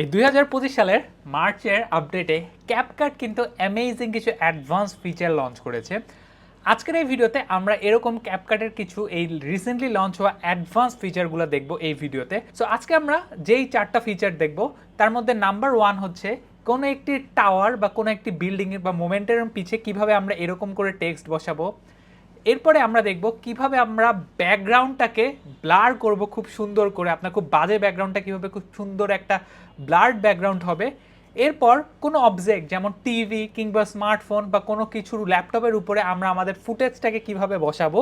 এই দুই হাজার পঁচিশ সালের মার্চের আপডেটে ক্যাপকাট কিন্তু অ্যামেজিং কিছু অ্যাডভান্স ফিচার লঞ্চ করেছে। আজকের এই ভিডিওতে আমরা এরকম ক্যাপকাটের কিছু এই রিসেন্টলি লঞ্চ হওয়া অ্যাডভান্স ফিচারগুলো দেখব এই ভিডিওতে। সো আজকে আমরা যেই চারটা ফিচার দেখব, তার মধ্যে নাম্বার ওয়ান হচ্ছে কোনো একটি টাওয়ার বা কোনো একটি বিল্ডিংয়ের বা মোমেন্টের পিছে কীভাবে আমরা এরকম করে টেক্সট বসাবো। এরপরে আমরা দেখব কীভাবে আমরা ব্যাকগ্রাউন্ডটাকে ব্লার করব খুব সুন্দর করে। আপনার খুব বাজে ব্যাকগ্রাউন্ডটা কীভাবে খুব সুন্দর একটা ব্লার্ড ব্যাকগ্রাউন্ড হবে। এরপর কোনো অবজেক্ট যেমন টিভি কিংবা স্মার্টফোন বা কোনো কিছুর ল্যাপটপের উপরে আমরা আমাদের ফুটেজটাকে কীভাবে বসাবো।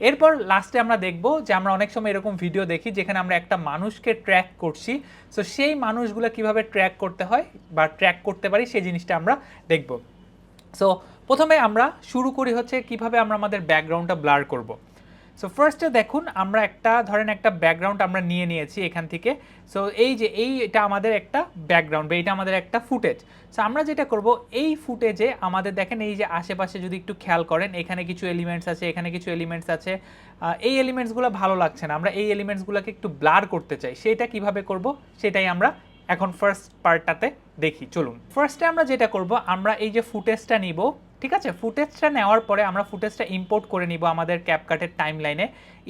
এরপর লাস্টে আমরা দেখব যে আমরা অনেক সময় এরকম ভিডিও দেখি যেখানে আমরা একটা মানুষকে ট্র্যাক করছি। সো সেই মানুষগুলো কীভাবে ট্র্যাক করতে হয় বা ট্র্যাক করতে পারি সেই জিনিসটা আমরা দেখব। সো প্রথমে আমরা শুরু করি হচ্ছে কীভাবে আমরা আমাদের ব্যাকগ্রাউন্ডটা ব্লার করব। সো ফার্স্টে দেখুন, আমরা একটা, ধরেন একটা ব্যাকগ্রাউন্ড আমরা নিয়ে নিয়েছি এখান থেকে। সো এই যে, এই এটা আমাদের একটা ব্যাকগ্রাউন্ড বা এইটা আমাদের একটা ফুটেজ। সো আমরা যেটা করব, এই ফুটেজে আমাদের দেখেন এই যে আশেপাশে যদি একটু খেয়াল করেন, এখানে কিছু এলিমেন্টস আছে, এখানে কিছু এলিমেন্টস আছে। এই এলিমেন্টসগুলো ভালো লাগছে না। আমরা এই এলিমেন্টসগুলোকে একটু ব্লার করতে চাই। সেটা কীভাবে করব, সেটাই আমরা এখন ফার্স্ট পার্টটাতে দেখি। চলুন। ফার্স্টে আমরা যেটা করব, আমরা এই যে ফুটেজটা নিব ঠিক আছে? ফুটেজটা নেওয়ার পরে আমরা ফুটেজটা ইম্পোর্ট করে নিব আমাদের ক্যাপকাটের টাইম লাইনে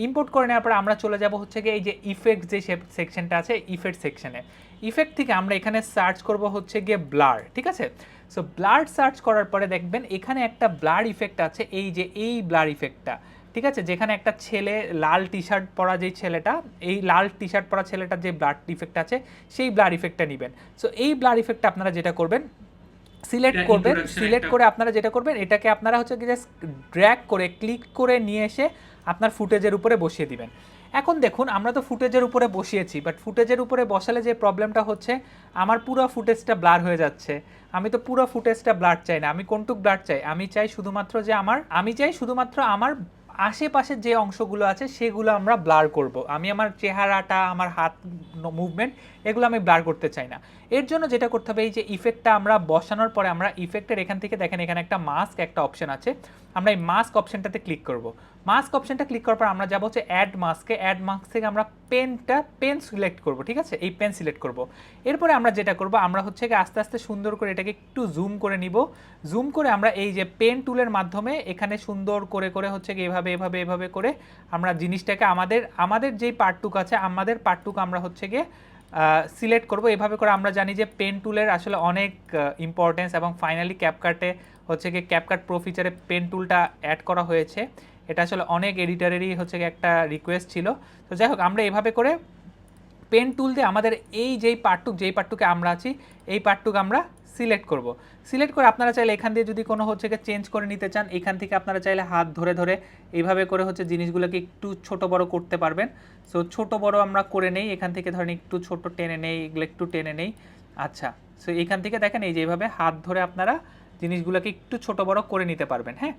ইম্পোর্ট করে নেওয়ার পরে আমরা চলে যাব হচ্ছে গিয়ে এই যে ইফেক্ট যে সেকশনটা আছে ইফেক্ট সেকশনে ইফেক্ট থেকে আমরা এখানে সার্চ করব হচ্ছে গিয়ে ব্লার ঠিক আছে? সো ব্লার সার্চ করার পরে দেখবেন এখানে একটা ব্লার ইফেক্ট আছে, এই যে এই ব্লার ইফেক্টটা ঠিক আছে? যেখানে একটা ছেলে লাল টি শার্ট পরা যেই ছেলেটা, এই লাল টি শার্ট পরা ছেলেটার যে ব্লাড ইফেক্ট আছে, সেই ব্লার ইফেক্টটা নেবেন। সো এই ব্লার ইফেক্টটা আপনারা যেটা করবেন সিলেক্ট করবেন সিলেক্ট করে আপনারা যেটা করবেন এটাকে আপনারা হচ্ছে জাস্ট ড্র্যাগ করে ক্লিক করে নিয়ে এসে আপনার ফুটেজের উপরে বসিয়ে দিবেন। এখন দেখুন আমরা তো ফুটেজের উপরে বসিয়েছি বাট ফুটেজের উপরে বসালে যে প্রবলেমটা হচ্ছে আমার পুরো ফুটেজটা ব্লার হয়ে যাচ্ছে। আমি তো পুরো ফুটেজটা ব্লার চাই না আমি কোনটুক ব্লার চাই? আমি চাই শুধুমাত্র যে আমার আমি চাই শুধুমাত্র আমার আশেপাশের যে অংশগুলো আছে সেগুলো আমরা ব্লার করব। আমি আমার চেহারাটা আমার হাত মুভমেন্ট এগুলো আমি ব্লার করতে চাই না। এর জন্য যেটা করতে হবে, এই যে ইফেক্টটা আমরা বসানোর পরে আমরা ইফেক্টের এখান থেকে দেখেন, এখানে একটা মাস্ক একটা অপশন আছে। আমরা এই মাস্ক অপশনটাতে ক্লিক করব। মাস্ক অপশনটা ক্লিক করার পর আমরা যাব হচ্ছে অ্যাড মাস্কে অ্যাড মাস্ক থেকে আমরা পেনটা পেন সিলেক্ট করব, ঠিক আছে? এই পেন সিলেক্ট করব। এরপরে আমরা যেটা করব, আমরা হচ্ছে আস্তে আস্তে সুন্দর করে এটাকে একটু জুম করে নিব। জুম করে আমরা এই যে পেন টুলের মাধ্যমে এখানে সুন্দর করে করে হচ্ছে এভাবে এভাবে এভাবে করে আমরা জিনিসটাকে আমাদের আমাদের যেই পার্টটুক আছে, আমাদের পার্টটুক আমরা হচ্ছে গিয়ে সিলেক্ট করব। এভাবে করে আমরা জানি যে পেন টুলের আসলে অনেক ইম্পর্টেন্স এবং ফাইনালি ক্যাপকাটে হচ্ছে গিয়ে ক্যাপকাট প্রো ফিচারে পেন টুলটা অ্যাড করা হয়েছে। এটা আসলে অনেক এডিটারেরই হচ্ছে একটা রিকোয়েস্ট ছিল। তো যাই হোক, আমরা এভাবে করে পেন টুল দিয়ে আমাদের এই যেই পার্টটুক যেই পার্টটুকে আমরা আছি, এই পার্টটুক আমরা সিলেক্ট করব। সিলেক্ট করে আপনারা চাইলে এখান দিয়ে যদি কোনো হচ্ছে চেঞ্জ করে নিতে চান, এখান থেকে আপনারা চাইলে হাত ধরে ধরে এইভাবে করে হচ্ছে জিনিসগুলোকে একটু ছোট বড় করতে পারবেন। সো ছোট বড় আমরা করে নেই, এখান থেকে ধরেন একটু ছোট টেনে নেই, এগুলো একটু টেনে নেই। আচ্ছা সো এখান থেকে দেখেন এই যে এইভাবে হাত ধরে আপনারা জিনিসগুলোকে একটু ছোট বড় করে নিতে পারবেন হ্যাঁ?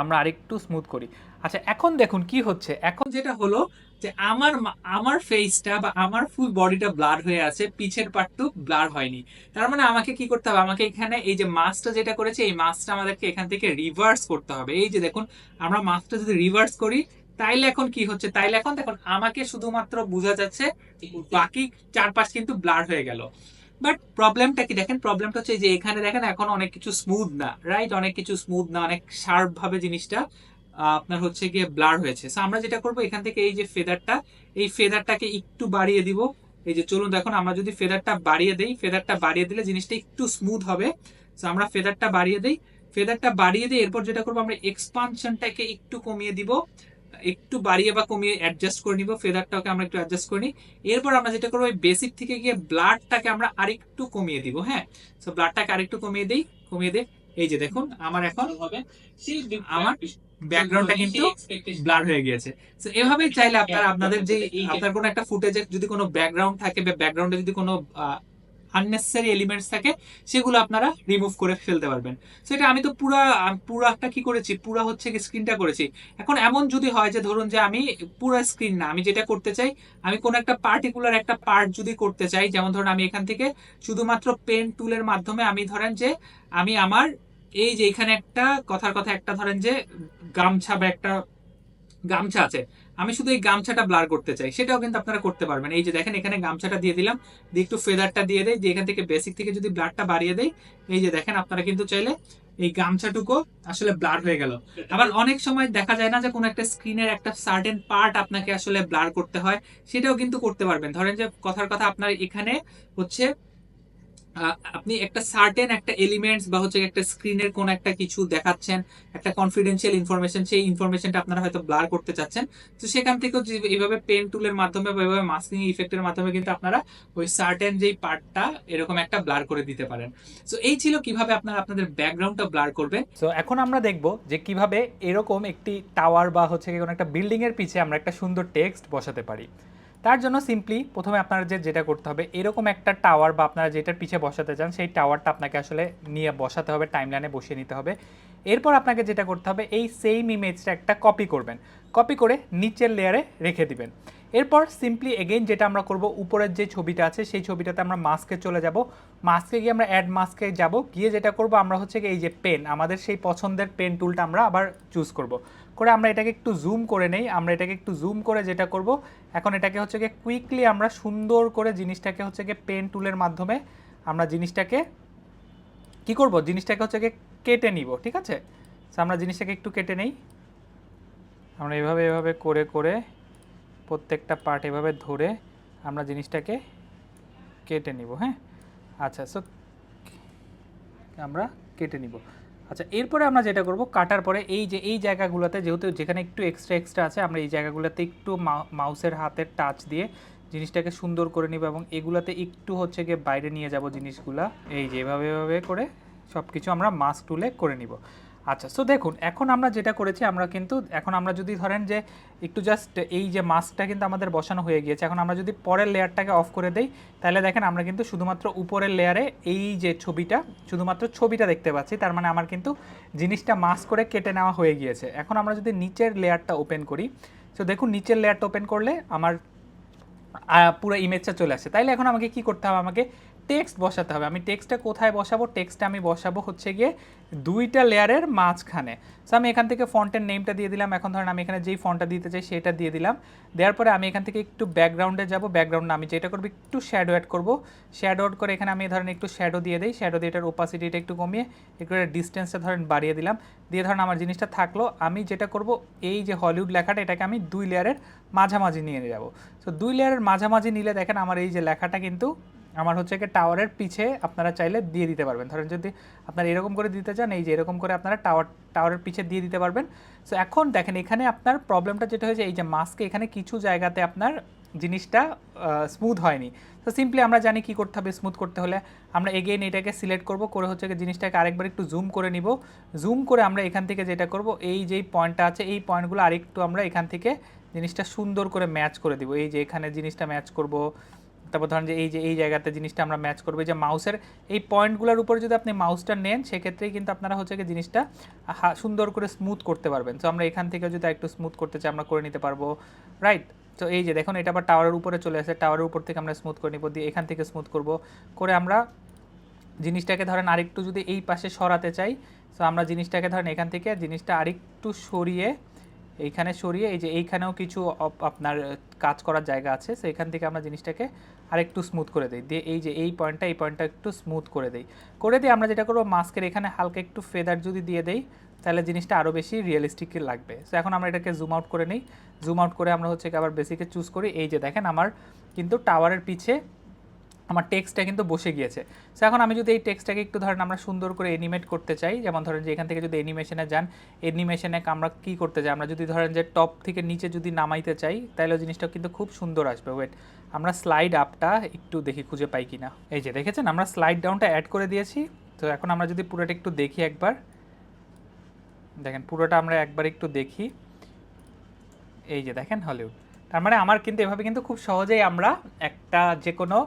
আমরা আরেকটু স্মুথ করি। আচ্ছা এখন দেখুন কি হচ্ছে। এখন যেটা হলো যে আমার আমার ফেসটা বা আমার ফুল বডিটা ব্লার হয়ে আছে, পিছের পার্টটু ব্লার হয়নি। তার মানে আমাকে কি করতে হবে? আমাকে এখানে এই যে মাস্কটা যেটা করেছে, এই মাস্কটা আমাদেরকে এখান থেকে রিভার্স করতে হবে। এই যে দেখুন, আমরা মাস্কটা যদি রিভার্স করি, তাইলে এখন কি হচ্ছে? তাইলে এখন দেখুন, আমাকে শুধুমাত্র বোঝা যাচ্ছে, বাকি চারপাশ কিন্তু ব্লার হয়ে গেল। বাট প্রবলেমটা কি দেখেন? প্রবলেমটা হচ্ছে যে এখানে দেখেন এখন অনেক কিছু স্মুথ না রাইট অনেক কিছু স্মুথ না, অনেক শার্প ভাবে জিনিসটা আপনার হচ্ছে গিয়ে ব্লার হয়েছে। সো আমরা যেটা করব এখান থেকে এই যে ফেদারটা এই ফেদারটাকে একটু বাড়িয়ে দিব। এই যে চলুন দেখুন, আমরা যদি ফেদারটা বাড়িয়ে দেই ফেদারটা বাড়িয়ে দিলে জিনিসটা একটু স্মুথ হবে। সো আমরা ফেদারটা বাড়িয়ে দেই। ফেদারটা বাড়িয়ে দিয়ে এরপর যেটা করব, আমরা এক্সপানশনটাকে একটু কমিয়ে দিব। একটু বাড়িয়ে বা কমিয়ে অ্যাডজাস্ট করে নিব ফেদারটাকে আমরা একটু অ্যাডজাস্ট করে নিই। এরপর আমরা যেটা করব বেসিক থেকে গিয়ে ব্লাডটাকে আমরা আরেকটু কমিয়ে দিব হ্যাঁ? সো ব্লাডটাকে আরেকটু কমিয়ে দিই কমিয়ে দিই। এই যে দেখুন আমার এখন হবে। আমার ব্যাকগ্রাউন্ডটা কিন্তু ব্লার হয়ে গিয়েছে। তো এভাবেই চাইলে আপনারা আপনাদের যে আপনার কোনো একটা ফুটেজে যদি কোনো ব্যাকগ্রাউন্ড থাকে বা ব্যাকগ্রাউন্ডে যদি কোনো আননেসেসারি এলিমেন্টস থাকে, সেগুলো আপনারা রিমুভ করে ফেলতে পারবেন। সেটা আমি তো পুরা আম- পুরা একটা কি করেছি, পুরা হচ্ছে কি স্ক্রিনটা করেছি। এখন এমন যদি হয় যে ধরুন যে আমি পুরো স্ক্রিন না, আমি যেটা করতে চাই, আমি কোনো একটা পার্টিকুলার একটা পার্ট যদি করতে চাই, যেমন ধরুন আমি এখান থেকে শুধুমাত্র পেন টুলের মাধ্যমে আমি ধরেন যে, আমি আমার এই যে এখানে একটা কথার কথা, একটা ধরেন যে গামছা বা একটা গামছা আছে। আমি শুধু এই গামছাটা ব্লার করতে চাই। সেটাও কিন্তু আপনারা করতে পারবেন। এই যে দেখেন, এখানে গামছাটা দিয়ে দিলাম। দিয়ে একটু ফেদারটা দিয়ে দেয় দিয়ে এখান থেকে বেসিক থেকে যদি ব্লারটা বাড়িয়ে দেয় এই যে দেখেন, আপনারা কিন্তু চাইলে এই গামছাটুকু আসলে ব্লার হয়ে গেল। আবার অনেক সময় দেখা যায় না যে কোনো একটা স্ক্রিনের একটা সার্টেন পার্ট আপনাকে আসলে ব্লার করতে হয়। সেটাও কিন্তু করতে পারবেন। ধরেন যে কথার কথা আপনার এখানে হচ্ছে আপনি একটা সার্টেন একটা এলিমেন্টস বা হচ্ছে একটা স্ক্রিনের কোন একটা কিছু দেখাচ্ছেন, একটা কনফিডেন্সিয়াল ইনফরমেশন সেই ইনফরমেশনটা আপনারা হয়তো ব্লার করতে চাচ্ছেন, তো সেখান থেকেও এইভাবে পেন টুলের মাধ্যমে বা এইভাবে মাস্কিং ইফেক্টের মাধ্যমে কিন্তু আপনারা ওই সার্টেন যেই পার্টটা এরকম একটা ব্লার করে দিতে পারেন। সো এই ছিল কীভাবে আপনারা আপনাদের ব্যাকগ্রাউন্ডটা ব্লার করবেন। সো এখন আমরা দেখব যে কীভাবে এরকম একটি টাওয়ার বা হচ্ছে কোনো একটা বিল্ডিং এর পিছে আমরা একটা সুন্দর টেক্সট বসাতে পারি। তার জন্য সিম্পলি প্রথমে আপনারা যে যেটা করতে হবে, এরকম একটা টাওয়ার বা আপনারা যেটার পিছে বসাতে চান, সেই টাওয়ারটা আপনাকে আসলে নিয়ে বসাতে হবে টাইমলাইনে বসিয়ে নিতে হবে। এরপর আপনাকে যেটা করতে হবে, এই সেম ইমেজটা একটা কপি করবেন। কপি করে নিচের লেয়ারে রেখে দিবেন। এরপর সিম্পলি এগেইন যেটা আমরা করব, উপরের যে ছবিটা আছে, সেই ছবিটাতে আমরা মাস্কে চলে যাব। মাস্কে গিয়ে আমরা অ্যাড মাস্কে যাব। গিয়ে যেটা করব, আমরা হচ্ছে এই যে পেন আমাদের সেই পছন্দের পেন টুলটা আমরা আবার চুজ করব। করে আমরা এটাকে একটু জুম করে নেই, আমরা এটাকে একটু জুম করে যেটা করব, এখন এটাকে হচ্ছে গিয়ে কুইকলি আমরা সুন্দর করে জিনিসটাকে হচ্ছে গিয়ে পেন টুলের মাধ্যমে আমরা জিনিসটাকে কি করব? জিনিসটাকে হচ্ছে গিয়ে কেটে নিব, ঠিক আছে? আমরা জিনিসটাকে একটু কেটে নেই। আমরা এভাবে এভাবে করে করে প্রত্যেকটা পার্ট এভাবে ধরে আমরা জিনিসটাকে কেটে নিব হ্যাঁ? আচ্ছা সো আমরা কেটে নিব। আচ্ছা এরপরে আমরা যেটা করব, কাটার পরে এই যে, এই জায়গাগুলোতে যেহেতু যেখানে একটু এক্সট্রা এক্সট্রা আছে, আমরা এই জায়গাগুলোতে একটু মাউ- মাউসের হাতের টাচ দিয়ে জিনিসটাকে সুন্দর করে নিব এবং এগুলাতে একটু হচ্ছে গিয়ে বাইরে নিয়ে যাব জিনিসগুলা। এই যে, এভাবে করে সব কিছু আমরা মাস্ক টুলে করে নিব। আচ্ছা সো দেখুন, এখন আমরা যেটা করেছি, আমরা কিন্তু, এখন আমরা যদি ধরেন যে, একটু জাস্ট এই যে মাস্কটা কিন্তু আমাদের বসানো হয়ে গিয়েছে, এখন আমরা যদি পরের লেয়ারটাকে অফ করে দেই, তাহলে দেখেন আমরা কিন্তু শুধুমাত্র উপরের লেয়ারে এই যে ছবিটা, শুধুমাত্র ছবিটা দেখতে পাচ্ছি, তার মানে আমার কিন্তু জিনিসটা মাস্ক করে কেটে নেওয়া হয়ে গিয়েছে। এখন আমরা যদি নিচের লেয়ারটা ওপেন করি সো দেখুন, নিচের লেয়ারটা ওপেন করলে আমার পুরো ইমেজটা চলে আসে। তাইলে এখন আমাকে কি করতে হবে? আমাকে টেক্সট বসাতে হবে। আমি টেক্সটটা কোথায় বসাবো? টেক্সটটা আমি বসাবো হচ্ছে গিয়ে দুইটা লেয়ারের মাঝখানে। সো আমি এখান থেকে ফন্টের নেমটা দিয়ে দিলাম। এখন ধরেন আমি এখানে যেই ফন্টটা দিতে চাই সেটা দিয়ে দিলাম। দেওয়ার পরে আমি এখান থেকে একটু ব্যাকগ্রাউন্ডে যাব। ব্যাকগ্রাউন্ডে আমি যেটা করব একটু শ্যাডো অ্যাড করব। শ্যাডো অ্যাড করে এখানে আমি ধরেন একটু শ্যাডো দিয়ে দিই। শ্যাডো দিয়ে এটার ওপাসিটিটা একটু কমিয়ে একটু ডিস্টেন্সটা ধরেন বাড়িয়ে দিলাম। দিয়ে ধরেন আমার জিনিসটা থাকল। আমি যেটা করব, এই যে হলিউড লেখাটা, এটাকে আমি দুই লেয়ারের মাঝামাঝি নিয়ে যাব। তো দুই লেয়ারের মাঝামাঝি নিলে দেখেন আমার এই যে লেখাটা কিন্তু আমার হচ্ছে কি টাওয়ারের পিছে আপনারা চাইলে দিয়ে দিতে পারবেন। ধরেন যদি আপনারা এরকম করে দিতে চান, এই যে এরকম করে আপনারা টাওয়ার, টাওয়ারের পিছে দিয়ে দিতে পারবেন। সো এখন দেখেন এখানে আপনার প্রবলেমটা যেটা হয়েছে, এই যে মাস্কে এখানে কিছু জায়গাতে আপনার জিনিসটা স্মুথ হয়নি। তো সিম্পলি আমরা জানি কি করতে হবে স্মুথ করতে হলে আমরা এগেইন এটাকে সিলেক্ট করব, করে হচ্ছে জিনিসটাকে আরেকবার একটু জুম করে নিব। জুম করে আমরা এখান থেকে যেটা করব, এই যেই পয়েন্টটা আছে, এই পয়েন্টগুলো আরেকটু আমরা এখান থেকে জিনিসটা সুন্দর করে ম্যাচ করে দিব। এই যে এখানে জিনিসটা ম্যাচ করব তারপর ধরেন যে এই যে, এই জায়গাতে জিনিসটা আমরা ম্যাচ করব যে মাউসের এই পয়েন্টগুলোর উপরে যদি আপনি মাউসটা নেন, সেক্ষেত্রেই কিন্তু আপনারা হচ্ছে কি জিনিসটা সুন্দর করে স্মুথ করতে পারবেন। তো আমরা এখান থেকে যদি একটু স্মুথ করতে চাই, আমরা করে নিতে পারব রাইট তো এই যে দেখুন, এটা আবার টাওয়ারের উপরে চলে আসে টাওয়ারের উপর থেকে আমরা স্মুথ করে নিব, দিয়ে এখান থেকে স্মুথ করব, করে আমরা জিনিসটাকে ধরেন আরেকটু যদি এই পাশে সরাতে চাই তো আমরা জিনিসটাকে ধরেন এখান থেকে জিনিসটা আরেকটু সরিয়ে, এইখানে সরিয়ে, এই যে এইখানেও কিছু আপনার কাজ করার জায়গা আছে তো এখান থেকে আমরা জিনিসটাকে আরেকটু স্মুথ করে দিই। দিয়ে এই যে এই পয়েন্টটা এই পয়েন্টটা একটু স্মুথ করে দেই। করে দিয়ে আমরা যেটা করব মাস্কের এখানে হালকা একটু ফেদার যদি দিয়ে দেই, তাহলে জিনিসটা আরও বেশি রিয়েলিস্টিক লাগবে। সো এখন আমরা এটাকে জুম আউট করে নিই। জুম আউট করে আমরা হচ্ছে আবার বেসিকে চুজ করি। এই যে দেখেন আমার কিন্তু টাওয়ারের পিছে আমার টেক্সটটা কিন্তু বসে গিয়েছে। সো এখন আমি যদি এই টেক্সটটাকে একটু ধরেন আমরা সুন্দর করে এনিমেট করতে চাই, যেমন ধরেন যে এখান থেকে যদি এনিমেশনে যান এনিমেশনে আমরা কি করতে চাই? আমরা যদি ধরেন যে টপ থেকে নিচে যদি নামাইতে চাই, তাহলে জিনিসটা কিন্তু খুব সুন্দর আসবে। ওয়েট আমরা স্লাইড আপটা একটু দেখি খুঁজে পাই কি না এই যে দেখেছেন, আমরা স্লাইড ডাউনটা অ্যাড করে দিয়েছি। তো এখন আমরা যদি পুরোটা একটু দেখি একবার। দেখেন, পুরোটা আমরা একবার একটু দেখি। এই যে দেখেন হলিউড তার মানে আমার কিন্তু এভাবে কিন্তু খুব সহজেই আমরা একটা যে কোনো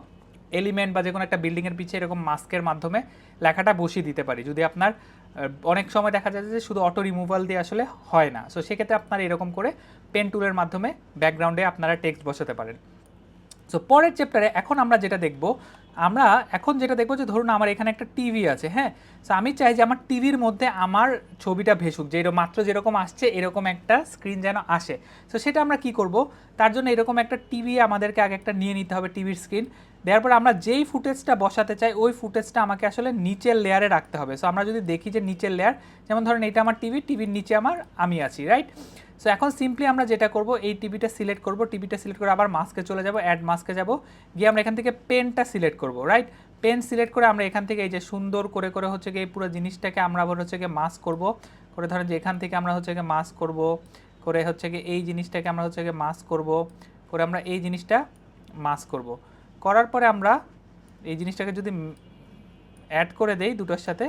এলিমেন্ট বা যে কোনো একটা বিল্ডিংয়ের পিছে এরকম মাস্কের মাধ্যমে লেখাটা বসিয়ে দিতে পারি। যদি আপনার অনেক সময় দেখা যায় যে শুধু অটো রিমুভাল দিয়ে আসলে হয় না। সো সেক্ষেত্রে আপনারা এরকম করে পেন টুলের মাধ্যমে ব্যাকগ্রাউন্ডে আপনারা টেক্সট বসাতে পারেন। সো পরের চ্যাপ্টারে এখন আমরা যেটা দেখব, আমরা এখন যেটা দেখব যে ধরুন আমার এখানে একটা টিভি আছে হ্যাঁ? সো আমি চাই যে আমার টিভির মধ্যে আমার ছবিটা ভেসুক, যে মাত্র যেরকম আসছে এরকম একটা স্ক্রিন যেন আসে। সো সেটা আমরা কি করব? তার জন্য এরকম একটা টিভি আমাদেরকে আগে একটা নিয়ে নিতে হবে টিভির স্ক্রিন দেওয়ার পর আমরা যেই ফুটেজটা বসাতে চাই, ওই ফুটেজটা আমাকে আসলে নিচের লেয়ারে রাখতে হবে। সো আমরা যদি দেখি যে নিচের লেয়ার যেমন ধরেন এটা আমার টিভি টিভির নিচে আমার আমি আছি রাইট সো এখন সিম্পলি আমরা যেটা করব, এই টিভিটা সিলেক্ট করব টিভিটা সিলেক্ট করে আবার মাস্কে চলে যাব অ্যাড মাস্কে যাব, গিয়ে আমরা এখান থেকে পেনটা সিলেক্ট করব রাইট পেন সিলেক্ট করে আমরা এখান থেকে এই যে সুন্দর করে করে হচ্ছে গিয়ে পুরো জিনিসটাকে আমরা আবার হচ্ছে গিয়ে মাস্ক করব। করে ধরেন যে এখান থেকে আমরা হচ্ছে গিয়ে মাস্ক করব, করে হচ্ছে গিয়ে এই জিনিসটাকে আমরা হচ্ছে গিয়ে মাস্ক করব, করে আমরা এই জিনিসটা মাস্ক করব। করার পরে আমরা এই জিনিসটাকে যদি অ্যাড করে দেই দুটোর সাথে,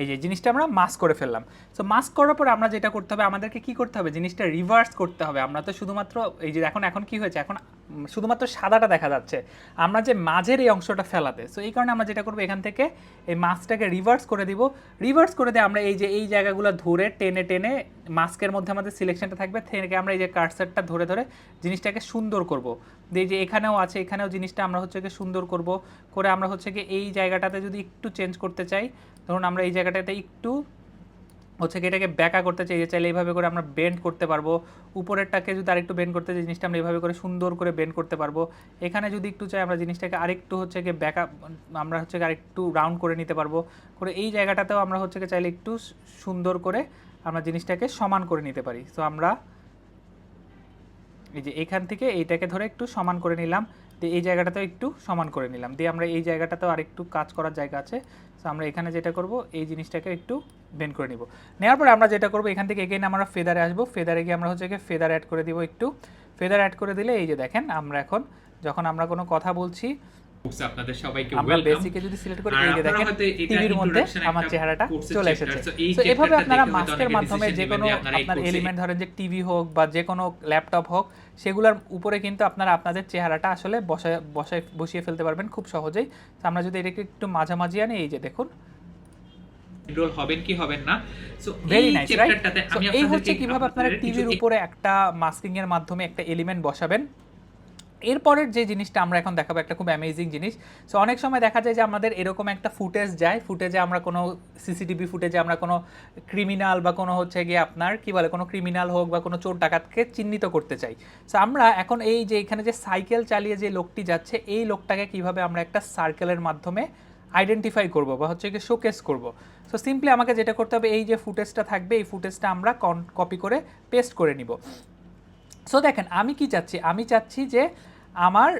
এই যে জিনিসটা আমরা মাস্ক করে ফেললাম। সো মাস্ক করার পর আমরা যেটা করতে হবে, আমাদেরকে কি করতে হবে? জিনিসটা রিভার্স করতে হবে। আমরা তো শুধুমাত্র, এই যে এখন এখন কি হয়েছে? এখন শুধুমাত্র সাদাটা দেখা যাচ্ছে। আমরা যে মাঝের এই অংশটা ফেলাতে সো এই কারণে আমরা যেটা করব, এখান থেকে এই মাস্কটাকে রিভার্স করে দিব। রিভার্স করে দিয়ে আমরা এই যে, এই জায়গাগুলো ধরে টেনে টেনে মাস্কের মধ্যে আমাদের সিলেকশনটা থাকবে। থেকে আমরা এই যে কার্সারটা ধরে ধরে জিনিসটাকে সুন্দর করব। দিয়ে যে এখানেও আছে, এখানেও জিনিসটা আমরা হচ্ছে গিয়ে সুন্দর করব। করে আমরা হচ্ছে গিয়ে এই জায়গাটাতে যদি একটু চেঞ্জ করতে চাই, ধরুন আমরা এই জায়গাটাতে একটু হচ্ছে কি এটাকে ব্যাকা করতে চাই চাইলে এইভাবে করে আমরা বেন্ড করতে পারব। উপরেরটাকে যদি আরেকটু বেন্ড করতে চাই, জিনিসটা আমরা এইভাবে করে সুন্দর করে বেন্ড করতে পারব। এখানে যদি একটু চাই, আমরা জিনিসটাকে আরেকটু হচ্ছে গিয়ে ব্যাকা, আমরা হচ্ছে আরেকটু রাউন্ড করে নিতে পারব। করে এই জায়গাটাতেও আমরা হচ্ছে চাইলে একটু সুন্দর করে আমরা জিনিসটাকে সমান করে নিতে পারি। তো আমরা এই যে এখান থেকে এইটাকে ধরে একটু সমান করে নিলাম। দিয়ে এই জায়গাটাতেও একটু সমান করে নিলাম। দিয়ে আমরা এই জায়গাটাতেও আর একটু কাজ করার জায়গা আছে। সো আমরা এখানে যেটা করব, এই জিনিসটাকে একটু বেন করে নিব। নেওয়ার পরে আমরা যেটা করব, এখান থেকে এগেইন আমরা ফেদারে আসব। ফেদারে গিয়ে আমরা হচ্ছে গিয়ে ফেদার অ্যাড করে দিব একটু। ফেদার অ্যাড করে দিলে এই যে দেখেন, আমরা এখন যখন আমরা কোনো কথা বলছি কোর্সে আপনাদের সবাইকে ওয়েলকাম বেসিকে যদি সিলেক্ট করি এই দেখেন টিভির মধ্যে আমার চেহারাটা চলে এসেছে। তো এভাবে আপনারা মাস্কের মাধ্যমে যে কোনো আপনারা এলিমেন্ট ধরেন যে টিভি হোক বা যে কোনো ল্যাপটপ হোক সেগুলোর উপরে কিন্তু আপনারা আপনাদের চেহারাটা আসলে বসায় বসায় বসিয়ে ফেলতে পারবেন খুব সহজেই। তো আমরা যদি এটাকে একটু মাঝামাঝি আনি এই যে দেখুন। এনরোল হবেন কি হবেন না? সো ভেরি এই নাইস রাইট এই হচ্ছে কীভাবে আপনারা টিভির উপরে একটা মাস্কিং এর মাধ্যমে একটা এলিমেন্ট বসাবেন। এরপরের যে জিনিসটা আমরা এখন দেখাবো, একটা খুব অ্যামেজিং জিনিস। সো অনেক সময় দেখা যায় যে আমাদের এরকম একটা ফুটেজ যায়। ফুটেজে আমরা কোনো সিসিটিভি ফুটেজে আমরা কোনো ক্রিমিনাল বা কোনো হচ্ছে গিয়ে আপনার কি বলে, কোনো ক্রিমিনাল হোক বা কোনো চোর ডাকাতকে চিহ্নিত করতে চাই। সো আমরা এখন এই যে এখানে যে সাইকেল চালিয়ে যে লোকটি যাচ্ছে, এই লোকটাকে কীভাবে আমরা একটা সার্কেলের মাধ্যমে আইডেন্টিফাই করব বা হচ্ছে কি শোকেস করব। সো সিম্পলি আমাকে যেটা করতে হবে, এই যে ফুটেজটা থাকবে, এই ফুটেজটা আমরা কপি করে পেস্ট করে নিব। সো দেখেন, আমি কি চাচ্ছি? আমি চাচ্ছি যে আমার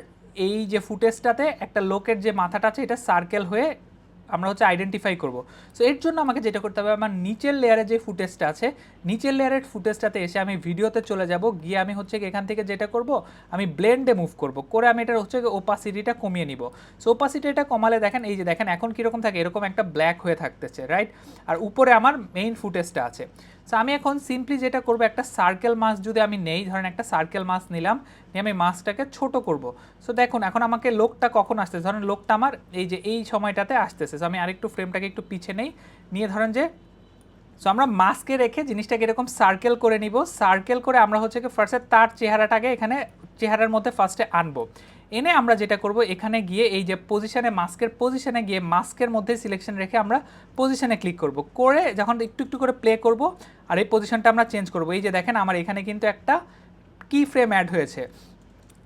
এই যে ফুটেজটাতে একটা লোকের যে মাথাটা আছে, এটা সার্কেল হয়ে আমরা হচ্ছে আইডেন্টিফাই করব। সো এর জন্য আমাকে যেটা করতে হবে, আমার নিচের লেয়ারে যে ফুটেজটা আছে, নিচের লেয়ারের ফুটেজটাতে এসে আমি ভিডিওতে চলে যাব। গিয়ে আমি হচ্ছে এখান থেকে যেটা করব, আমি ব্লেন্ডে মুভ করব। করে আমি এটার হচ্ছে ওপাসিটিটা কমিয়ে নিব। সো ওপাসিটিটা কমালে দেখেন, এই যে দেখেন, এখন কীরকম থাকে, এরকম একটা ব্ল্যাক হয়ে থাকতেছে রাইট আর উপরে আমার মেইন ফুটেজটা আছে। সো আমি এখন সিম্পলি যেটা করব, একটা সার্কেল মাস যদি আমি নেই, ধরেন একটা সার্কেল মাস নিলাম, নিয়ে আমি মাছটাকে ছোট করব। সো দেখুন, এখন আমাকে লোকটা কখন আসতেছে? ধরেন লোকটা আমার এই যে, এই সময়টাতে আসতেছে। সো আমি আরেকটু ফ্রেমটাকে একটু পিছে নেই, নিয়ে ধরেন যে সো আমরা মাস্কে রেখে জিনিসটাকে এরকম সার্কেল করে নিব। সার্কেল করে আমরা হচ্ছে কি ফার্স্টে তার চেহারাটাকে এখানে, চেহারার মধ্যে ফার্স্টে আনব। এনে আমরা যেটা করব, এখানে গিয়ে এই যে পজিশনে মাস্কের পজিশনে গিয়ে মাস্কের মধ্যে সিলেকশন রেখে আমরা পজিশনে ক্লিক করব। করে যখন একটু একটু করে প্লে করব আর এই পজিশনটা আমরা চেঞ্জ করব। এই যে দেখেন আমার এখানে কিন্তু একটা কি ফ্রেম অ্যাড হয়েছে।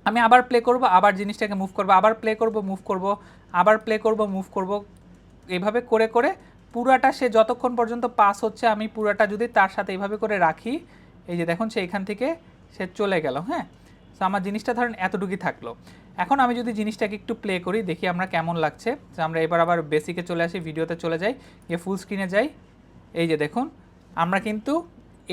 আমি আবার প্লে করব, আবার জিনিসটাকে মুভ করব, আবার প্লে করব মুভ করব, আবার প্লে করব মুভ করব। এইভাবে করে করে পুরাটা সে যতক্ষণ পর্যন্ত পাস হচ্ছে, আমি পুরাটা যদি তার সাথে এইভাবে করে রাখি, এই যে দেখুন সে এখান থেকে সে চলে গেল হ্যাঁ? তো আমার জিনিসটা ধরেন এতটুকুই থাকল। এখন আমি যদি জিনিসটাকে একটু প্লে করি, দেখি আমরা কেমন লাগছে। আমরা এবার আবার বেসিকে চলে আসি ভিডিওতে চলে যাই, গিয়ে ফুল স্ক্রিনে যাই। এই যে দেখুন, আমরা কিন্তু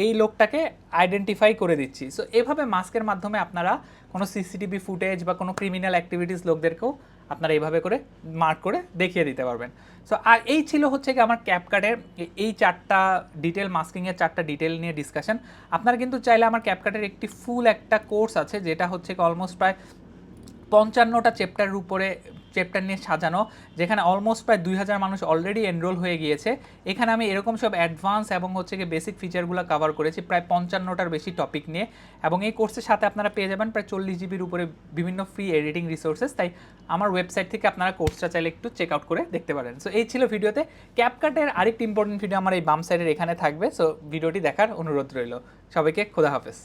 এই লোকটাকে আইডেন্টিফাই করে দিচ্ছি। সো এভাবে মাস্কের মাধ্যমে আপনারা কোনো সিসিটিভি ফুটেজ বা কোনো ক্রিমিনাল অ্যাক্টিভিটিস লোকদেরকেও আপনারা এইভাবে করে মার্ক করে দেখিয়ে দিতে পারবেন। সো আর এই ছিল হচ্ছে কি আমার ক্যাপকার্টের এই চারটা ডিটেল মাস্কিংয়ের চারটা ডিটেল নিয়ে ডিসকাশন আপনারা কিন্তু চাইলে আমার ক্যাপকার্টের একটি ফুল একটা কোর্স আছে, যেটা হচ্ছে অলমোস্ট প্রায় পঞ্চান্নটা চ্যাপ্টারের উপরে চ্যাপ্টার নিয়ে সাজানো, যেখানে অলমোস্ট প্রায় দুই হাজার মানুষ অলরেডি এনরোল হয়ে গিয়েছে। এখানে আমি এরকম সব অ্যাডভান্স এবং হচ্ছে কি বেসিক ফিচারগুলো কভার করেছি, প্রায় পঞ্চান্নটার বেশি টপিক নিয়ে। এবং এই কোর্সের সাথে আপনারা পেয়ে যাবেন প্রায় চল্লিশ জিবির উপরে বিভিন্ন ফ্রি এডিটিং রিসোর্সেস তাই আমার ওয়েবসাইট থেকে আপনারা কোর্সটা চাইলে একটু চেক আউট করে দেখতে পারেন। সো এই ছিল ভিডিওতে। ক্যাপকাটের আরেকটি ইম্পর্টেন্ট ভিডিও আমার এই বাম সাইডের এখানে থাকবে। সো ভিডিওটি দেখার অনুরোধ রইল। সবাইকে খোদা হাফেজ।